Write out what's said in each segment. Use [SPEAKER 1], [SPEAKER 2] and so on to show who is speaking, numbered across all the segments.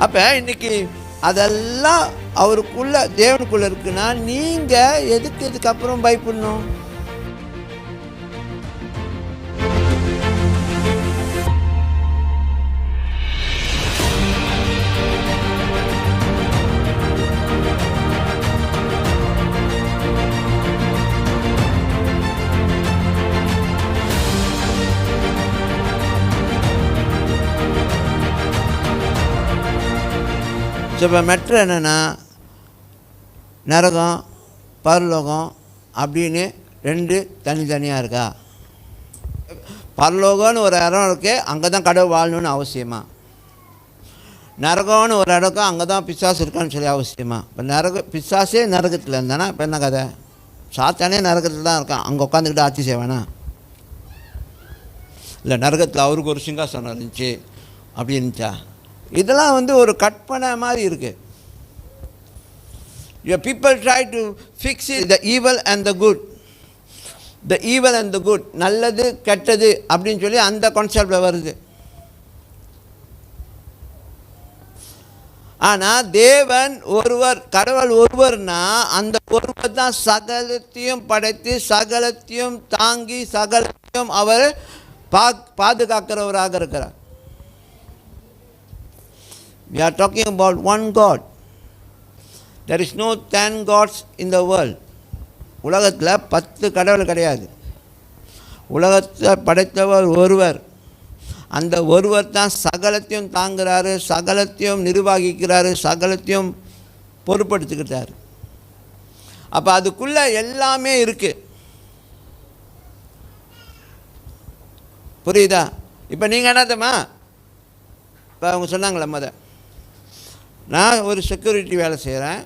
[SPEAKER 1] அப்போ இன்னைக்கு அதெல்லாம் அவருக்குள்ள தேவனுக்குள்ளே இருக்குன்னா நீங்கள் எதுக்கு இதுக்கப்புறம் பயப்படணும்? ஸோ இப்போ மெட்ரு என்னென்னா நரகம் பரலோகம் அப்படின்னு ரெண்டு தனித்தனியாக இருக்கா? பரலோகம்னு ஒரு இடம் இருக்கு அங்கே தான் கடவுள் வாழணும்னு அவசியமா? நரகம்னு ஒரு இடக்கும் அங்கே தான் பிசாசு இருக்கான்னு சொல்லி அவசியமா? இப்போ நரக பிசாசே நரகத்தில் இருந்தானா இப்போ என்ன கதை? சாத்தானே நரகத்தில் தான் இருக்கான் அங்கே உட்காந்துக்கிட்டு ஆட்சி செய்வானா? இல்லை நரகத்தில் அவருக்கு ஒரு சிங்காசனம் இருந்துச்சு அப்படி இருந்துச்சா இதெல்லாம் வந்து ஒரு கற்பனை மாதிரி இருக்குது your people try to fix it the evil and the good. Evil and the good நல்லது கெட்டது அப்படின்னு சொல்லி அந்த கான்செப்டில் வருது. ஆனால் தேவன் ஒருவர் கடவுள் ஒருவர்னா அந்த ஒருவர் தான் சகலத்தையும் படைத்து சகலத்தையும் தாங்கி சகலத்தையும் அவர் பா பாதுகாக்கிறவராக இருக்கிறார். We are talking about one God. There is no ten gods in the world. உலகத்தில் பத்து கடவுள் கிடையாது. உலகத்தை படைத்தவர் ஒருவர். அந்த ஒருவர் தான் சகலத்தையும் தாங்குகிறாரு சகலத்தையும் நிர்வகிக்கிறாரு சகலத்தையும் பொருட்படுத்திக்கிட்டார். அப்போ அதுக்குள்ளே எல்லாமே இருக்குது புரியுதா? இப்போ நீங்கள் என்னத்தம்மா இப்போ அவங்க சொன்னாங்களே மொதல் நான் ஒரு செக்யூரிட்டி வேலை செய்கிறேன்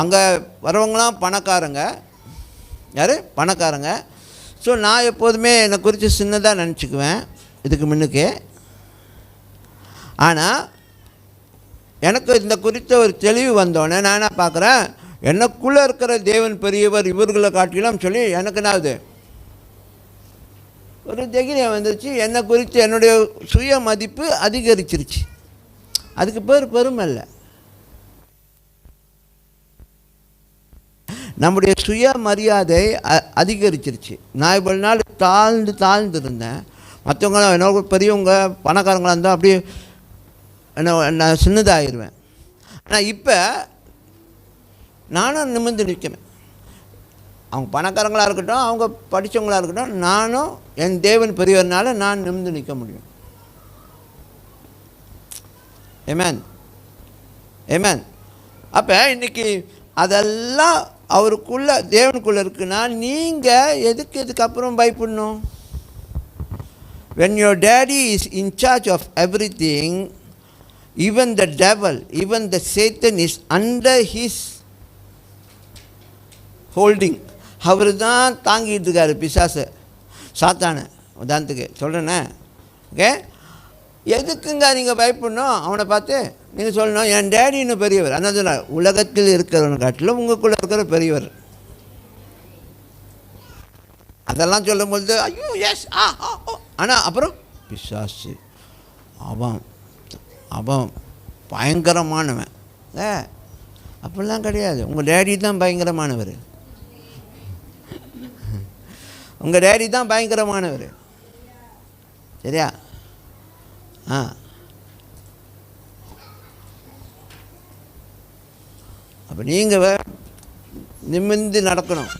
[SPEAKER 1] அங்கே வரவங்களாம் பணக்காரங்க. யார்? பணக்காரங்க. ஸோ நான் எப்போதுமே என்னை குறித்து சின்னதாக நினச்சிக்குவேன். இதுக்கு முன்னுக்கே. ஆனால் எனக்கு இந்த குறித்த ஒரு தெளிவு வந்தோடனே நான் என்ன பார்க்குறேன் எனக்குள்ளே இருக்கிற தேவன் பெரியவர் இவர்களை காட்டிலும் சொல்லி எனக்கு என்ன ஆகுது? ஒரு தைரியம் வந்துச்சு என்னை குறித்து என்னுடைய சுய மதிப்பு அதிகரிச்சிருச்சு. அதுக்கு பேர் பெருமை இல்லை நம்முடைய சுய மரியாதை அ அதிகரிச்சிருச்சு. நான் இவ்வளோ நாள் தாழ்ந்து தாழ்ந்து இருந்தேன். மற்றவங்களாம் என்ன பெரியவங்க பணக்காரங்களாக இருந்தால் அப்படியே என்ன நான் சின்னதாகிடுவேன் ஆனால் இப்போ நானும் நிமிர்ந்து நிற்கிறேன். அவங்க பணக்காரங்களாக இருக்கட்டும் அவங்க படித்தவங்களாக இருக்கட்டும் நானும் என் தேவன் பெரியவர்னால நான் நிமிர்ந்து நிற்க முடியும். ஏமேன் ஏமேன் அப்போ இன்றைக்கி அதெல்லாம் அவருக்குள்ளே தேவனுக்குள்ளே இருக்குன்னா நீங்கள் எதுக்கு இதுக்கப்புறம் பயப்படணும்? When your daddy is in charge of everything even the devil even the Satan is under his holding அவர் தான் தாங்கிட்டு இருக்காரு பிசாசு. சாத்தானு உதாரணத்துக்கு சொல்கிறேனே ஓகே எதுக்குங்க நீங்கள் பயப்படணும்? அவனை பார்த்து நீங்கள் சொல்லணும் என் டேடி இன்னும் பெரியவர். அதான் உலகத்தில் இருக்கிறவனை காட்டிலும் உங்களுக்குள்ளே இருக்கிற பெரியவர். அதெல்லாம் சொல்லும்பொழுது ஐயோ எஸ் ஆ ஆனால் அப்புறம் பிசாசு அவன் அவன் பயங்கரமானவன். ஏ அப்படிலாம் கிடையாது. உங்கள் டேடி தான் பயங்கரமானவர். உங்கள் டேடி தான் பயங்கரமானவர். சரியா? ஆ. அப்போ நீங்கள் நிமிந்து நடக்கணும்.